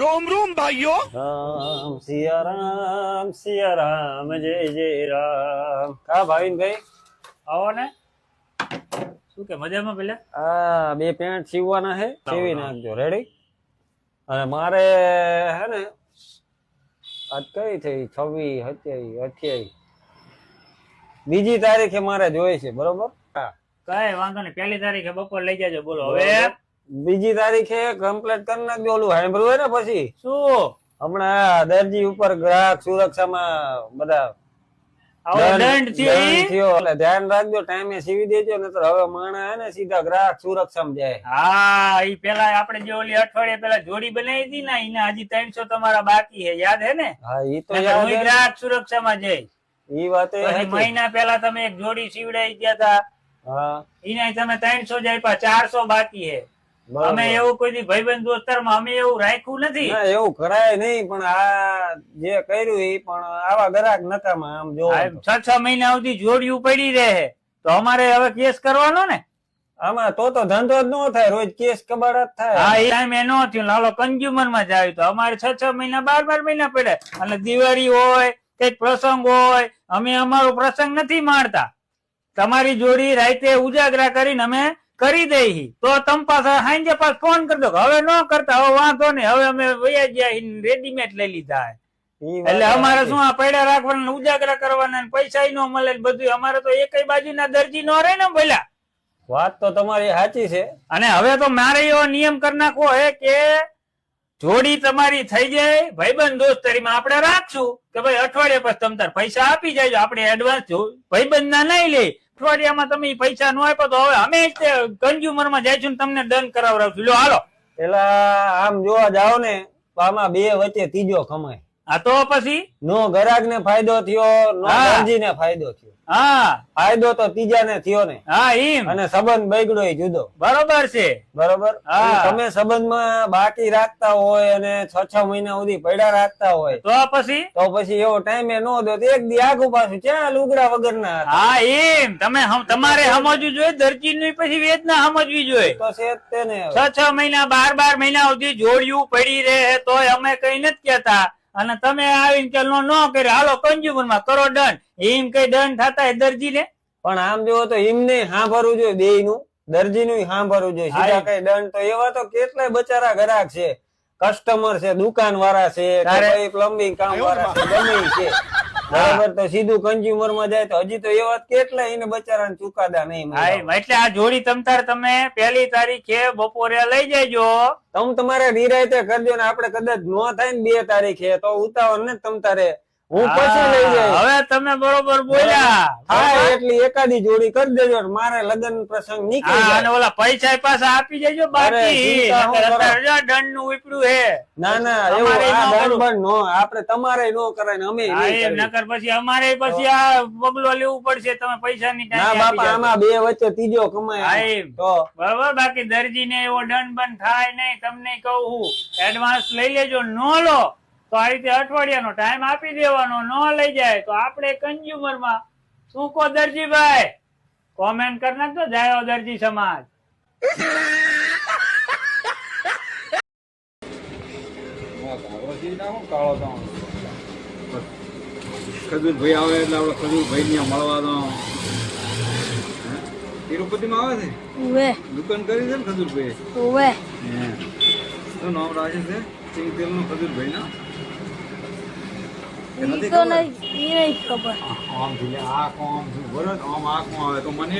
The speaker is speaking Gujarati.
રોમ રોમ ભાઈઓ. રામ સિયા રામ જય જય રામ. કા ભાવિનભાઈ આવો ને. શું કે મજામાં પેલા? આ બે પેન્ટ સીવવાના છે સીવી નાખજો. રેડી અને મારે હે ને આજ કઈ થઈ? છવ્વીસ સત્યાવીસ અઠ્યાવીસ. બીજી તારીખે મારે જોઈએ છે બરોબર? કઈ વાંધો નહીં. પેલી તારીખે બપોર લઈ જાજો. બોલો હવે બીજી તારીખે કમ્પ્લીટ કરી નાખજો ઓલું સાંભળવું હોય ને પછી. શું? હમણાં દરજી ઉપર ગ્રાહક સુરક્ષામાં બધા દંડ થયો એટલે ધ્યાન રાખજો ટાઈમે સીવી દેજો નતર હવે માણા હે ને સીધા ગ્રાહક સુરક્ષામાં જાય. હા ઈ પેલા આપણે જે ઓલી અઠવાડિયે પેલા જોડી બનાવી હતી ને એના હજી ત્રણસો તમારા બાકી હે યાદ હે ને? હા ઈ તો હું હે. ગ્રાહક સુરક્ષામાં જાય. ઈ વાત. મહિના પહેલા તમે એક જોડી સીવડાઈ ગયા હતા હા. એના તમે ત્રણસો જ આપ્યા ચારસો બાકી બરોબર. અમે એવું કોઈ ભાઈબંધ દોસ્તારમાં અમે એવું રાખ્યું નથી. એવું કરાય નહીં પણ આ જે કર્યું એ પણ આવા ગ્રાહક નકામા આમ જો છ છ મહિના સુધી જોડિયું પડી રહે. તો અમારે હવે કેસ કરવાનો ને? આમાં તો તો ધંધો જ ન થાય રોજ કેસ કબાડ જ થાય. હા એ ટાઈમ એનો થયું. લાલો કન્ઝ્યુમરમાં જ આવ્યું તો અમારે છ છ મહિના બાર બાર મહિના પડે અને દિવાળી હોય કંઈક પ્રસંગ હોય અમે અમારો પ્રસંગ નથી માણતા. તમારી જોડી રાતે ઉજાગરા કરીને અમે કરી દઈ. તો તમ પાસે સાંજે પાસ ફોન કરી દો હવે ન કરતા હવે વાંધો નહીં હવે અમે વયા ગયા રેડીમેડ લઈ લીધા એટલે અમારે શું આ પડ્યા રાખવાના ઉજાગરા કરવાના પૈસા ન મળે બધું અમારે તો એકય બાજુના દરજી નો રહે ને બોલ્યા. વાત તો તમારી સાચી છે. અને હવે તો મારે એવો નિયમ કરી નાખવો હે કે જોડી તમારી થઈ જાય ભાઈબંધ દોસ્તરીમાં આપણે રાખશું. કે ભાઈ અઠવાડિયા પછી તમ તાર પૈસા આપી જાય આપણે એડવાન્સ ભાઈબંધ ના નહીં લે. અઠવાડિયામાં તમે પૈસા નો આપ્યો તો હવે અમે કન્ઝ્યુમરમાં જઈશું છું તમને દંડ કરાવડાવશું. લો હાલો. પેલા આમ જોવા જાઓ ને, તો આમાં બે વચ્ચે ત્રીજો કમાય આ તો પછી? નો ગ્રાહક ને ફાયદો થયો નો હા. દરજી ને ફાયદો થયો. હા. ફાયદો તો ત્રીજા ને થયો ને. હા એમ અને સંબંધ બગડ્યો જુદો. બરોબર છે. બરોબર? હા. તમે સંબંધમાં બાકી રાખતા હોય અને છ છ મહિના સુધી પડ્યા રાખતા હોય. તો પછી? તો પછી એવો ટાઈમે નો દો. એક દી આગુ પાછું ક્યાં લુગડા વગર ના હા એમ તમે તમારે સમજવું જોઈએ દરજી ની પછી વેદના સમજવી જોઈએ. તો છે તેને છ છ મહિના બાર બાર મહિના સુધી જોડ્યું પડી રહે તોય અમે કઈ નથી કેતા અને તમે આવીને કે નો ન કરે હાલો કન્ઝ્યુમરમાં કરો દંડ. એમ કઈ દંડ થતા દરજી ને પણ આમ જોવો તો એમને સાંભળવું જોઈએ બે નું દરજી નું સાંભળવું જોઈએ. સીધા કઈ દંડ તો એવા તો કેટલાય બચારા ગ્રાહક છે. કસ્ટમર છે દુકાન વાળા છે પ્લમ્બિંગ કામ વાળા છે ગમે છે. બરાબર તો સીધું કન્ઝ્યુમરમાં જાય તો હજી તો એ વાત કેટલા એને બચારાને ચુકાદા નહીં. એટલે આ જોડી તમતાર તમે પહેલી તારીખે બપોરે લઈ જજો તમ તમારે નિરાયતે કરજો ને આપણે કદાચ નો થાય ને બે તારીખે તો ઉતાવળ ને તમ તારે હું પછી લઈ જાય હવે તમે બરોબર બોલ્યા. એટલી એકાદી જોડી કરી દેજો મારે લગ્ન પ્રસંગ નીકળી અને ઓલા પૈસા પાછા આપી દેજો બાકી. ન દંડનું ઉપડ્યું હે. ના ના એવું આ ન આપણે તમારે નો કરાય ને અમે. નકર પછી અમારે પછી આ પગલો લેવું પડશે તમે પૈસા ની ના બાપા આમાં બે વચ્ચે ત્રીજો કમાય. તો બરોબર બાકી દરજી ને એવો દંડ બંધ થાય નહીં તમને કહું હું એડવાન્સ લઈ લેજો નો લો તો આ રીતે અઠવાડિયાનો ટાઈમ આપી દેવાનો નો લઈ જાય તો આપણે કન્ઝ્યુમરમાં શું કહો દરજીભાઈ? કોમેન્ટ કરી તો જાયો દરજી સમાજ. ખજૂરભાઈ આવે એટલે આપણે ખજૂરભાઈ ને મળવા દો હે? તિરુપતિમાં આવે છે? ઉવે. દુકાન કરી છે ને ખજૂરભાઈ ઉવે. શું નામ રાખે છે? સિંગ તેલનું ખજૂરભાઈ ના નથી ખબર? આમ આ કોમથી બરોબર આમ આ કોમ આવે તો મને